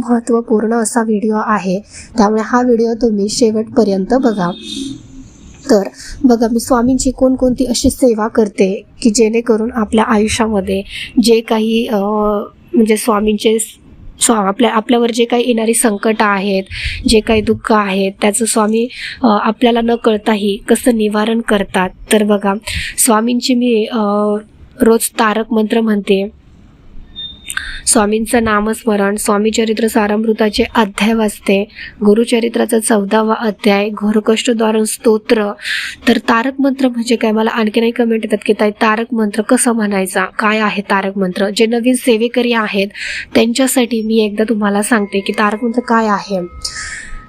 महत्त्वपूर्ण असा व्हिडिओ आहे. त्यामुळे हा व्हिडिओ तुम्ही शेवटपर्यंत बघा. तर बघा मी स्वामींची कोणकोणती अशी सेवा करते की जेणेकरून आपल्या आयुष्यामध्ये जे काही म्हणजे स्वामींचे स्वा आपल्या आपल्यावर जे काही येणारी संकट आहेत जे काही दुःख आहेत त्याचं स्वामी आपल्याला न कळताही कसं निवारण करतात. तर बघा स्वामींची मी रोज तारक मंत्र म्हणते. स्वामींचं नामस्मरण स्वामीचरित्र सारामृताचे अध्याय वाचते गुरुचरित्राचा चौदावा अध्याय घोरकष्टद्वार स्तोत्र. तर तारक मंत्र म्हणजे काय? मला आणखीनही कमेंट येतात की ताई तारक मंत्र कसा म्हणायचा? काय आहे तारक मंत्र? जे नवीन सेवेकरी आहेत त्यांच्यासाठी मी एकदा तुम्हाला सांगते की तारक मंत्र काय आहे.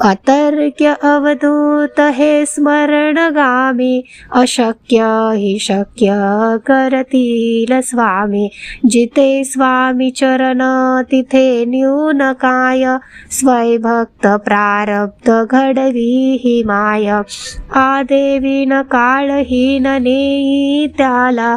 अतर्क्य अवधूत हे स्मरणगामी अशक्य हि शक्य करतील स्वामी. जिथे स्वामी चरण तिथे न्यून काय? स्वयंभक्त प्रारब्ध घडवी हि माय. आदेवीन काळहीन नेई त्याला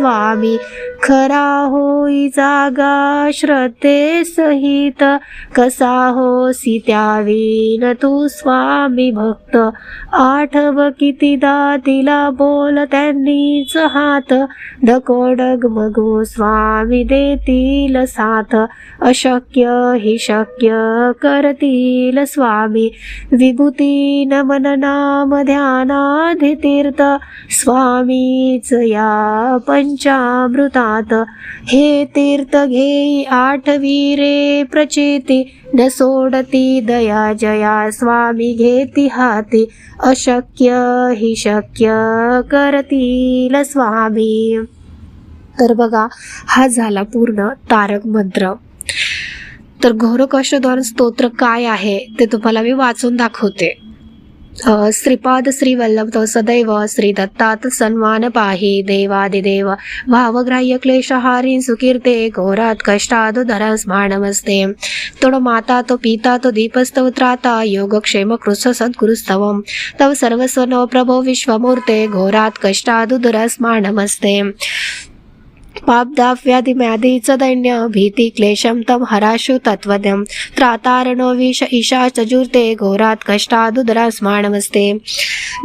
स्वामी खरा होई जागा श्रद्धे सहित. कसा होसी त्यावीन तू स्वामी भक्त. आठव कितीदा तिला बोल त्यांनीच हात. डकोडग मगू स्वामी देतील साथ. अशक्य हि शक्य करतील स्वामी. विभूती नमन नाम ध्यानाधि तीर्थ स्वामीच या पंचामृतात हे तीर्थ घेई आठवी रे प्रचिती न सोडती दया जया स्वामी घेती हाती। अशक्य हि शक्य करतील स्वामी। तर बघा हा झाला पूर्ण तारक मंत्र. तर घोरकष्टद्वार स्तोत्र काय आहे ते तुम्हाला मी वाचून दाखवते. श्रीपाद श्री वल्लभ सदैव श्री दत्तात सन्मान पाही देवादिदेव। भावग्राह्य क्लेशहारी सुकीर्ते घोरात कष्टादुधर स्मानमस्ते तोड माता तो पिता तो दीपस्तव त्राता योगक्षेम कृष सद्गुरुस्तव तव सर्वस्व नो प्रभो विश्वमूर्ते घोरात कष्टादुधर स्मानमस्ते पापदाव्याधिम्याधीच दैन्य भीती क्लेशं तं हराशु तत्त्वदं त्रातारणो विष ईशा चजुर्ते घोरात् कष्टादुदरास्माणमस्ते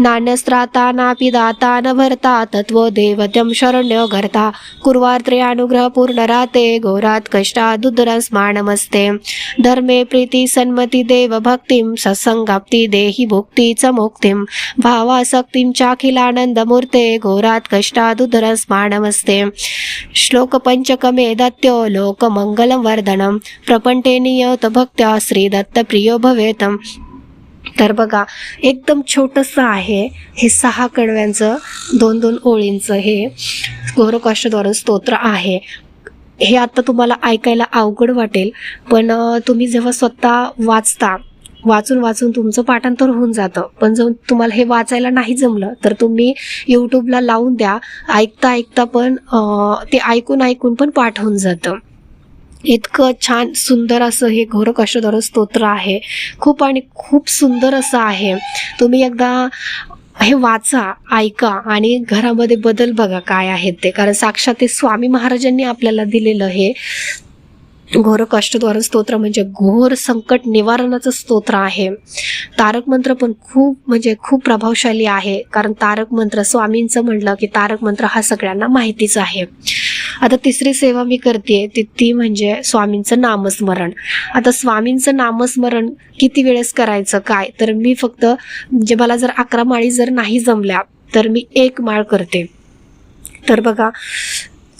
नान्यस्त्राता नापि दाता न भर्ता तत्त्वो देवत्यं शरण्यो घर्ता कुर्वार्त्रयानुग्रहपूर्णराते घोरात् कष्टादुदरास्माणमस्ते धर्मे प्रीती सन्मती देव सत्सङ्गाप्ति सत्संगाप्ती देहि भुक्ती च मुक्तिं। भावासक्तिं चाखिलानन्दमूर्ते घोरात् कष्टादुदरस्माणमस्ते श्लोक पंचकमे दत्यो लोकमंगलम वर्धनं। प्रपंटे नियत भक्त्या श्री दत्त प्रियो भवेतम। तर बघा एकदम छोटंसं आहे हे सहा कडव्यांचं दोन दोन ओळींचं हे गौरकाष्टद्वार स्तोत्र आहे. हे आता तुम्हाला ऐकायला अवघड वाटेल पण तुम्ही जेव्हा स्वतः वाचता वाचून वाचून तुमचं पाठांतर होऊन जातं. पण जर तुम्हाला हे वाचायला नाही जमलं तर तुम्ही यूट्यूबला लावून द्या. ऐकता ऐकता पण ते ऐकून ऐकून पण पाठ होऊन जातं. इतकं छान सुंदर असं हे घोरकष्टधर स्तोत्र आहे. खूप आणि खूप सुंदर असं आहे. तुम्ही एकदा हे वाचा ऐका आणि घरामध्ये बदल बघा काय आहेत ते. कारण साक्षात ते स्वामी महाराजांनी आपल्याला दिलेलं हे घोर कष्टद्वार स्तोत्र म्हणजे घोर संकट निवारणाचं स्तोत्र आहे. तारक मंत्र पण खूप म्हणजे खूप प्रभावशाली आहे. कारण तारक मंत्र स्वामींचं म्हणलं की तारक मंत्र हा सगळ्यांना माहितीच आहे. आता तिसरी सेवा मी करते ती ती म्हणजे स्वामींचं नामस्मरण. आता स्वामींचं नामस्मरण किती वेळेस करायचं काय? तर मी फक्त म्हणजे मला जर अकरा माळी जर नाही जमल्या तर मी एक माळ करते. तर बघा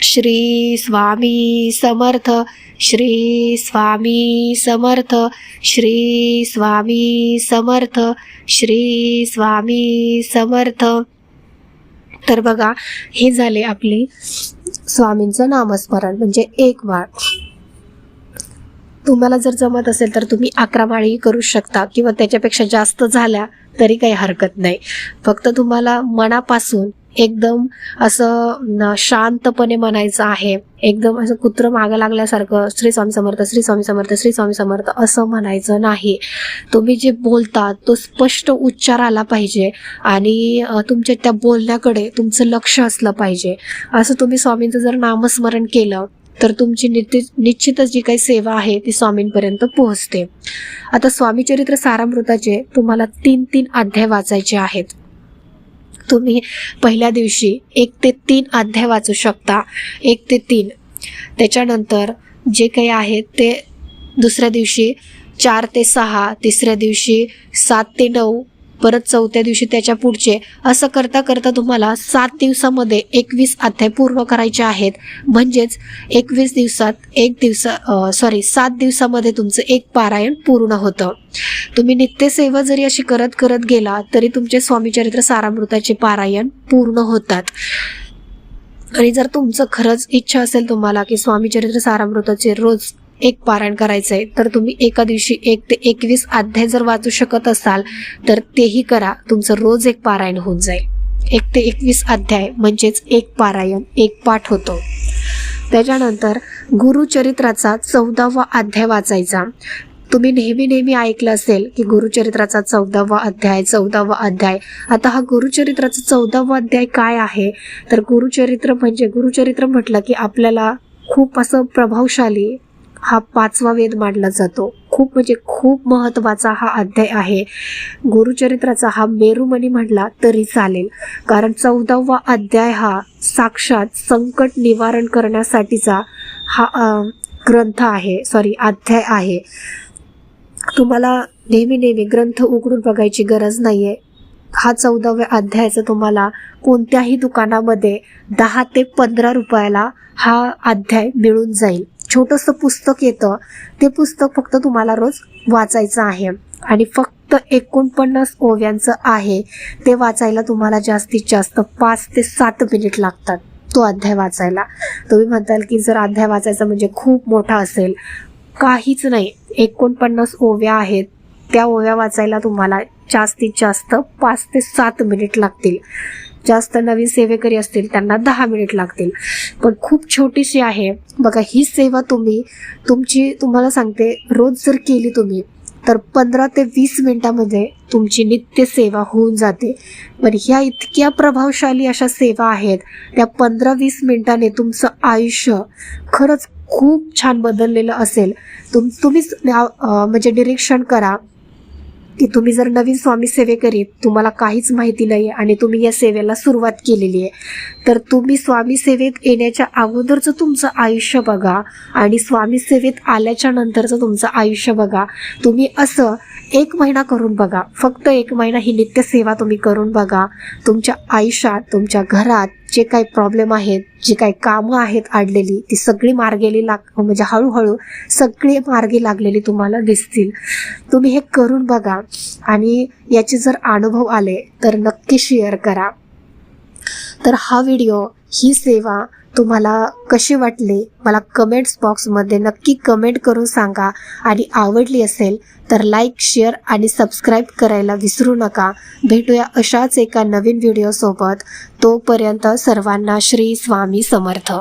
श्री स्वामी समर्थ श्री स्वामी समर्थ श्री स्वामी समर्थ श्री स्वामी समर्थ. तर बघा हे झाले आपले स्वामींचं नामस्मरण म्हणजे एक वाळ तुम्हाला जर जमत असेल तर तुम्ही अकरा माळी करू शकता किंवा त्याच्यापेक्षा जास्त झाल्या तरी काही हरकत नाही. फक्त तुम्हाला मनापासून एकदम असं न- शांतपणे म्हणायचं आहे. एकदम असं कुत्रं मागं लागल्यासारखं श्री स्वामी समर्थ श्री स्वामी समर्थ श्री स्वामी समर्थ असं म्हणायचं नाही. तुम्ही जे बोलता तो स्पष्ट उच्चार आला पाहिजे आणि तुमच्या त्या बोलण्याकडे तुमचं लक्ष असलं पाहिजे. असं तुम्ही स्वामींचं जर नामस्मरण केलं तर तुमची नित्य निश्चितच जी काही सेवा आहे ती स्वामींपर्यंत पोहोचते. आता स्वामी चरित्र सारामृताचे तुम्हाला तीन तीन अध्याय वाचायचे आहेत. तुम्ही पहिल्या दिवशी एक ते तीन अध्याय वाचू शकता. एक ते तीन. त्याच्यानंतर जे काही आहे ते दुसऱ्या दिवशी चार ते सहा तिसऱ्या दिवशी सात ते नऊ परत चौथ्या दिवशी त्याच्या पुढचे. असं करता करता तुम्हाला सात दिवसामध्ये एकवीस अध्याय पूर्ण करायचे आहेत. म्हणजेच एकवीस दिवसात एक दिवसा सॉरी सात दिवसामध्ये तुमचं एक पारायण पूर्ण होतं. तुम्ही नित्यसेवा जरी अशी करत करत गेला तरी तुमचे स्वामीचरित्र सारामृताचे पारायण पूर्ण होतात. आणि जर तुमचं खरंच इच्छा असेल तुम्हाला की स्वामीचरित्र सारामृताचे रोज एक पारायण करायचं आहे तर तुम्ही एका दिवशी एक ते एकवीस अध्याय जर वाचू शकत असाल तर तेही करा. तुमचं रोज एक पारायण होऊन जाईल. एक ते एकवीस अध्याय म्हणजेच एक पारायण एक पाठ होतो. त्याच्यानंतर गुरुचरित्राचा चौदावा अध्याय वाचायचा. तुम्ही नेहमी नेहमी ऐकलं असेल की गुरुचरित्राचा चौदावा अध्याय चौदावा अध्याय. आता हा गुरुचरित्राचा चौदावा अध्याय काय आहे? तर गुरुचरित्र म्हणजे गुरुचरित्र म्हटलं की आपल्याला खूप असं प्रभावशाली हा पाचवा वेद मानला जातो. खूप म्हणजे खूप महत्त्वाचा हा अध्याय आहे. गुरुचरित्राचा हा मेरुमणी म्हटला तरी चालेल. कारण चौदावा अध्याय हा साक्षात संकट निवारण करण्यासाठीचा हा ग्रंथ आहे. सॉरी अध्याय आहे. तुम्हाला नेहमी नेहमी ग्रंथ उघडून बघायची गरज नाहीये. हा चौदाव्या अध्यायाचा तुम्हाला कोणत्याही दुकानामध्ये दहा ते पंधरा रुपयाला हा अध्याय मिळून जाईल. छोटंसं पुस्तक येतं. ते पुस्तक फक्त तुम्हाला रोज वाचायचं आहे. आणि फक्त एकोणपन्नास ओव्यांचं आहे. ते वाचायला तुम्हाला जास्तीत जास्त पाच ते सात मिनिट लागतात तो अध्याय वाचायला. तुम्ही म्हणताल की जर अध्याय वाचायचा म्हणजे खूप मोठा असेल. काहीच नाही. एकोणपन्नास ओव्या आहेत. त्या ओव्या वाचायला तुम्हाला जास्तीत जास्त पाच ते सात मिनिट लागतील. जास्त नवीन सेवेकरी असतील त्यांना दहा मिनिट लागतील. पण खूप छोटीशी आहे. बघा ही सेवा तुम्ही तुमची तुम्हाला सांगते रोज जर केली तुम्ही तर पंधरा ते वीस मिनिटामध्ये तुमची नित्य सेवा होऊन जाते. पण ह्या इतक्या प्रभावशाली अशा सेवा आहेत त्या पंधरा वीस मिनिटाने तुमचं आयुष्य खरंच खूप छान बदललेलं असेल. तुम तुम्हीच न्या- म्हणजे निरीक्षण करा. की तुम्ही जर नवीन स्वामी सेवेकरीत तुम्हाला काहीच माहिती नाही आणि तुम्ही या सेवेला सुरुवात केलेली आहे तर तुम्ही स्वामी सेवेत येण्याच्या अगोदरचं तुमचं आयुष्य बघा आणि स्वामी सेवेत आल्याच्या नंतरचं तुमचं आयुष्य बघा. तुम्ही असं एक महिना करून बघा. फक्त एक महिना ही नित्य सेवा तुम्ही करून बघा. तुमच्या आयुष्यात तुमच्या घरात जे काही प्रॉब्लेम आहेत जी काही कामं आहेत अडलेली ती सगळी मार्गेली लाग म्हणजे हळूहळू सगळी मार्गी लागलेली तुम्हाला दिसतील. तुम्ही हे करून बघा आणि याचे जर अनुभव आले तर नक्की शेअर करा. तर हा व्हिडिओ ही सेवा तुम्हाला कशी वाटली? मला कमेंट्स बॉक्समध्ये नक्की कमेंट करून सांगा. आणि आवडली असेल तर लाईक शेअर आणि सबस्क्राईब करायला विसरू नका. भेटूया अशाच एका नवीन व्हिडिओसोबत तोपर्यंत सर्वांना श्री स्वामी समर्थ.